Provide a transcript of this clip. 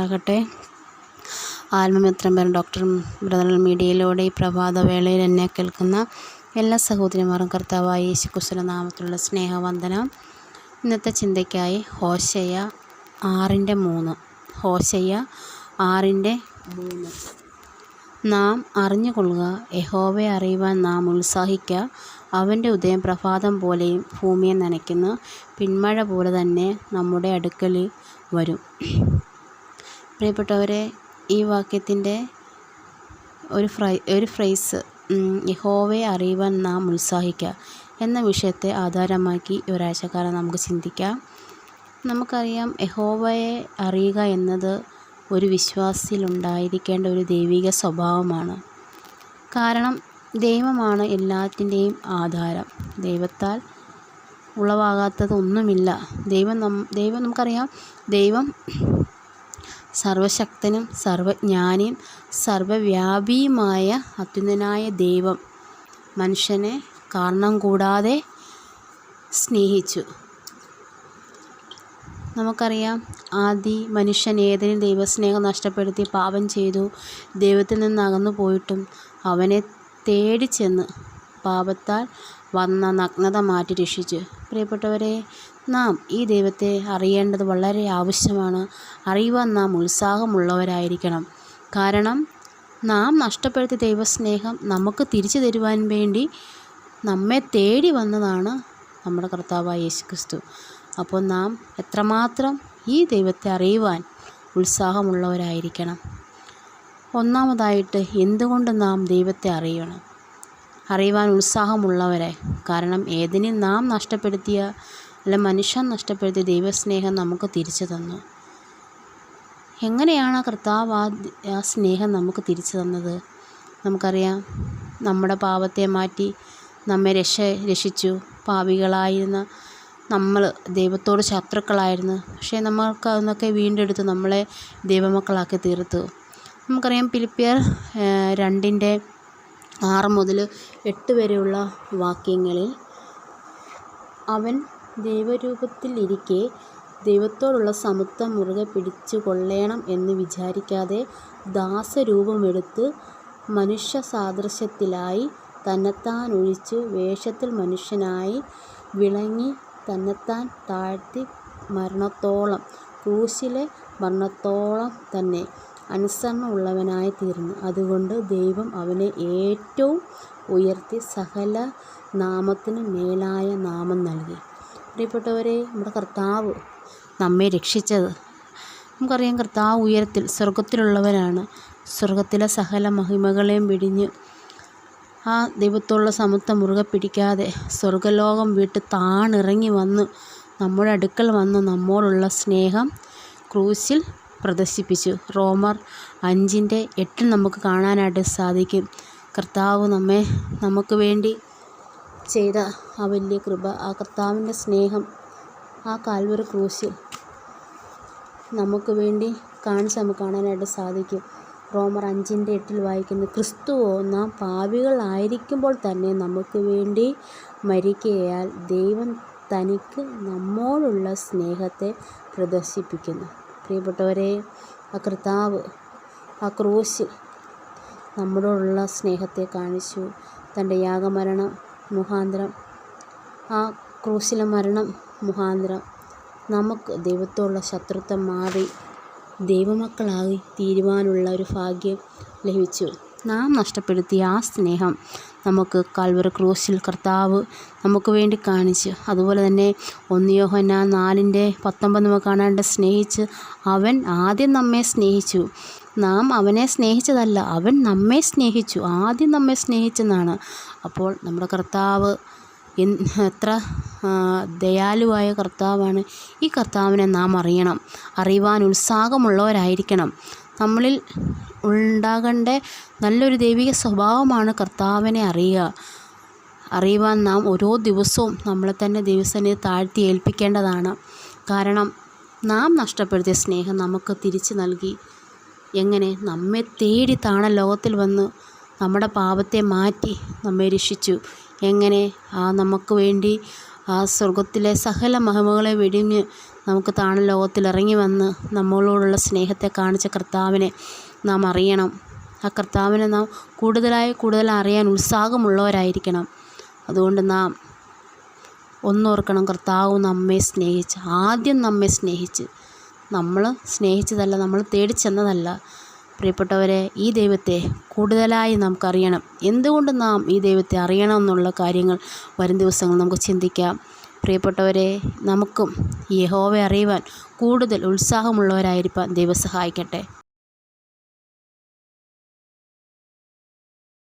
ഉണ്ടാകട്ടെ ആത്മമിത്രമ്പൻ doctor brother മീഡിയയിലൂടെ ഈ പ്രഭാതവേളയിൽ എന്നെ കേൾക്കുന്ന എല്ലാ സഹോദരിമാരും കർത്താവായ യേശുക്കുശല നാമത്തിലുള്ള സ്നേഹവന്ദനം. ഇന്നത്തെ ചിന്തയ്ക്കായി ഹോശയ്യ ആറിന്റെ മൂന്ന്. ഹോശയ്യ ആറിന്റെ മൂന്ന്. നാം അറിഞ്ഞുകൊള്ളുക യഹോവയെ അറിയുവാൻ നാം ഉത്സാഹിക്കുക അവന്റെ ഉദയം പ്രഭാതം പോലെയും ഭൂമിയെ നനയ്ക്കുന്നു പിന്മഴ പോലെ തന്നെ നമ്മുടെ അടുക്കൽ വരും. പ്രിയപ്പെട്ടവരെ ഈ വാക്യത്തിന്റെ ഒരു ഫ്രൈ ഒരു ഫ്രൈസ് യഹോവയെ അറിയുവാൻ നാം ഉത്സാഹിക്കുക എന്ന വിഷയത്തെ ആധാരമാക്കി ഒരാഴ്ചക്കാലം നമുക്ക് ചിന്തിക്കാം. നമുക്കറിയാം യഹോവയെ അറിയുക എന്നത് ഒരു വിശ്വാസിയിലുണ്ടായിരിക്കേണ്ട ഒരു ദൈവിക സ്വഭാവമാണ്. കാരണം ദൈവമാണ് എല്ലാത്തിന്റെയും ആധാരം. ദൈവത്താൽ ഉളവാകാത്തതൊന്നുമില്ല. ദൈവം നം ദൈവം നമുക്കറിയാം ദൈവം സർവശക്തനും സർവജ്ഞാനിയും സർവവ്യാപിയുമായ അത്യുന്നതനായ ദൈവം മനുഷ്യനെ കാരണം കൂടാതെ സ്നേഹിച്ചു. നമുക്കറിയാം ആദി മനുഷ്യൻ ഏതെങ്കിലും ദൈവസ്നേഹം നഷ്ടപ്പെടുത്തി പാപം ചെയ്തു ദൈവത്തിൽ നിന്ന് അകന്നു പോയിട്ടും അവനെ തേടി ചെന്ന് പാപത്താൽ വന്ന നഗ്നത മാറ്റി രക്ഷിച്ചു. പ്രിയപ്പെട്ടവരെ നാം ഈ ദൈവത്തെ അറിയേണ്ടത് വളരെ ആവശ്യമാണ്. അറിയുവാൻ നാം ഉത്സാഹമുള്ളവരായിരിക്കണം. കാരണം നാം നഷ്ടപ്പെടുത്തിയ ദൈവസ്നേഹം നമുക്ക് തിരിച്ചു തരുവാൻ വേണ്ടി നമ്മെ തേടി വന്നതാണ് നമ്മുടെ കർത്താവായ യേശു ക്രിസ്തു അപ്പോൾ നാം എത്രമാത്രം ഈ ദൈവത്തെ അറിയുവാൻ ഉത്സാഹമുള്ളവരായിരിക്കണം. ഒന്നാമതായിട്ട് എന്തുകൊണ്ട് നാം ദൈവത്തെ അറിയണം? അറിയുവാൻ ഉത്സാഹമുള്ളവരെ. കാരണം ഏതിനും നാം നഷ്ടപ്പെടുത്തിയ അല്ല മനുഷ്യൻ നഷ്ടപ്പെടുത്തിയ ദൈവസ്നേഹം നമുക്ക് തിരിച്ചു തന്നു. എങ്ങനെയാണ് കർത്താവ് ആ ആ സ്നേഹം നമുക്ക് തിരിച്ചു തന്നത്? നമുക്കറിയാം നമ്മുടെ പാപത്തെ മാറ്റി നമ്മെ രക്ഷ രക്ഷിച്ചു. പാവികളായിരുന്ന നമ്മൾ ദൈവത്തോട് ശത്രുക്കളായിരുന്നു. പക്ഷേ നമ്മൾക്ക് അതൊക്കെ വീണ്ടെടുത്ത് നമ്മളെ ദൈവമക്കളാക്കി തീർത്തു. നമുക്കറിയാം പിലിപ്പിയർ രണ്ടിന്റെ ആറ് മുതൽ എട്ട് വരെയുള്ള വാക്യങ്ങളിൽ അവൻ ദൈവരൂപത്തിൽ ഇരിക്കെ ദൈവത്തോടുള്ള സമത്വം മുറുകെ പിടിച്ചു കൊള്ളേണം എന്ന് വിചാരിക്കാതെ ദാസരൂപമെടുത്ത് മനുഷ്യ സാദൃശ്യത്തിലായി തന്നെത്താൻ ഒഴിച്ച് വേഷത്തിൽ മനുഷ്യനായി വിളങ്ങി തന്നെത്താൻ താഴ്ത്തി മരണത്തോളം ക്രൂശിലെ മരണത്തോളം തന്നെ അനുസരണ ഉള്ളവനായി തീർന്നു. അതുകൊണ്ട് ദൈവം അവനെ ഏറ്റവും ഉയർത്തി സകല നാമത്തിന് മേലായ നാമം നൽകി. പ്രിയപ്പെട്ടവരെ നമ്മുടെ കർത്താവ് നമ്മെ രക്ഷിച്ചത്. നമുക്കറിയാം കർത്താവ് ഉയരത്തിൽ സ്വർഗത്തിലുള്ളവരാണ് സ്വർഗത്തിലെ സകല മഹിമകളെയും വെടിഞ്ഞ് ആ ദൈവത്തോടുള്ള സമത്വം മുറുകെ പിടിക്കാതെ സ്വർഗലോകം വിട്ട് താണിറങ്ങി വന്ന് നമ്മുടെ അടുക്കൽ വന്ന് നമ്മോടുള്ള സ്നേഹം ക്രൂസിൽ പ്രദർശിപ്പിച്ചു. റോമർ അഞ്ചിന്റെ എട്ടിൽ നമുക്ക് കാണാനായിട്ട് സാധിക്കും. കർത്താവ് നമ്മെ നമുക്ക് വേണ്ടി ചെയ്ത ആ വലിയ കൃപ ആ കർത്താവിന്റെ സ്നേഹം ആ കാൽവറി ക്രൂശിൽ നമുക്ക് വേണ്ടി കാണിച്ച് നമുക്ക് കാണാനായിട്ട് സാധിക്കും. റോമർ അഞ്ചിന്റെ എട്ടിൽ വായിക്കുന്നു ക്രിസ്തുവോ നാം പാവികളായിരിക്കുമ്പോൾ തന്നെ നമുക്ക് വേണ്ടി മരിക്കയാൽ ദൈവം തനിക്ക് നമ്മോടുള്ള സ്നേഹത്തെ പ്രദർശിപ്പിക്കുന്നു. പ്രിയപ്പെട്ടവരെ ആ കർത്താവ് ആ ക്രൂശിൽ നമ്മളോടുള്ള സ്നേഹത്തെ കാണിച്ചു. തന്റെ യാഗമരണം മുഖാന്തരം. ആ ക്രൂശിലെ മരണം മുഖാന്തരം. നമുക്ക് ദൈവത്തോടുള്ള ശത്രുത്വം മാറി ദൈവമക്കളായി തീരുവാനുള്ള ഒരു ഭാഗ്യം ലഭിച്ചു. നാം നഷ്ടപ്പെടുത്തിയ ആ സ്നേഹം നമുക്ക് കാൽവറി ക്രൂശിൽ കർത്താവ് നമുക്ക് വേണ്ടി കാണിച്ച്. അതുപോലെ തന്നെ ഒന്ന് യോഹന്നാൻ നാലിന്റെ പത്തൊമ്പത് നമുക്ക് കാണാണ്ട് സ്നേഹിച്ച് അവൻ ആദ്യം നമ്മെ സ്നേഹിച്ചു. നാം അവനെ സ്നേഹിച്ചതല്ല അവൻ നമ്മെ സ്നേഹിച്ചു ആദ്യം നമ്മെ സ്നേഹിച്ചെന്നാണ്. അപ്പോൾ നമ്മുടെ കർത്താവ് എത്ര ദയാലുവായ കർത്താവാണ്. ഈ കർത്താവിനെ നാം അറിയണം അറിയുവാൻ ഉത്സാഹമുള്ളവരായിരിക്കണം. നമ്മളിൽ ഉണ്ടാകേണ്ട നല്ലൊരു ദൈവിക സ്വഭാവമാണ് കർത്താവിനെ അറിയുക. അറിയുവാൻ നാം ഓരോ ദിവസവും നമ്മളെ തന്നെ ദിവസനെ താഴ്ത്തി ഏൽപ്പിക്കേണ്ടതാണ്. കാരണം നാം നഷ്ടപ്പെടുത്തിയ സ്നേഹം നമുക്ക് തിരിച്ചു നൽകി എങ്ങനെ? നമ്മെ തേടി താണ ലോകത്തിൽ വന്ന് നമ്മുടെ പാപത്തെ മാറ്റി നമ്മെ രക്ഷിച്ചു. എങ്ങനെ? ആ നമുക്ക് വേണ്ടി ആ സ്വർഗത്തിലെ സകല മഹിമകളെ വെടിഞ്ഞ് നമുക്ക് താണ ലോകത്തിൽ ഇറങ്ങി വന്ന് നമ്മളോടുള്ള സ്നേഹത്തെ കാണിച്ച കർത്താവിനെ നാം അറിയണം. ആ കർത്താവിനെ നാം കൂടുതലായി കൂടുതൽ അറിയാൻ ഉത്സാഹമുള്ളവരായിരിക്കണം. അതുകൊണ്ട് നാം ഒന്നോർക്കണം കർത്താവ് നമ്മെ സ്നേഹിച്ച് ആദ്യം നമ്മെ സ്നേഹിച്ച് നമ്മൾ സ്നേഹിച്ചതല്ല നമ്മൾ തേടി ചെന്നതല്ല. പ്രിയപ്പെട്ടവരെ ഈ ദൈവത്തെ കൂടുതലായി നമുക്കറിയണം. എന്തുകൊണ്ട് നാം ഈ ദൈവത്തെ അറിയണം എന്നുള്ള കാര്യങ്ങൾ വരും ദിവസങ്ങൾ നമുക്ക് ചിന്തിക്കാം. പ്രിയപ്പെട്ടവരെ നമുക്കും യഹോവയെ അറിയുവാൻ കൂടുതൽ ഉത്സാഹമുള്ളവരായിരിക്കാൻ ദൈവം സഹായിക്കട്ടെ.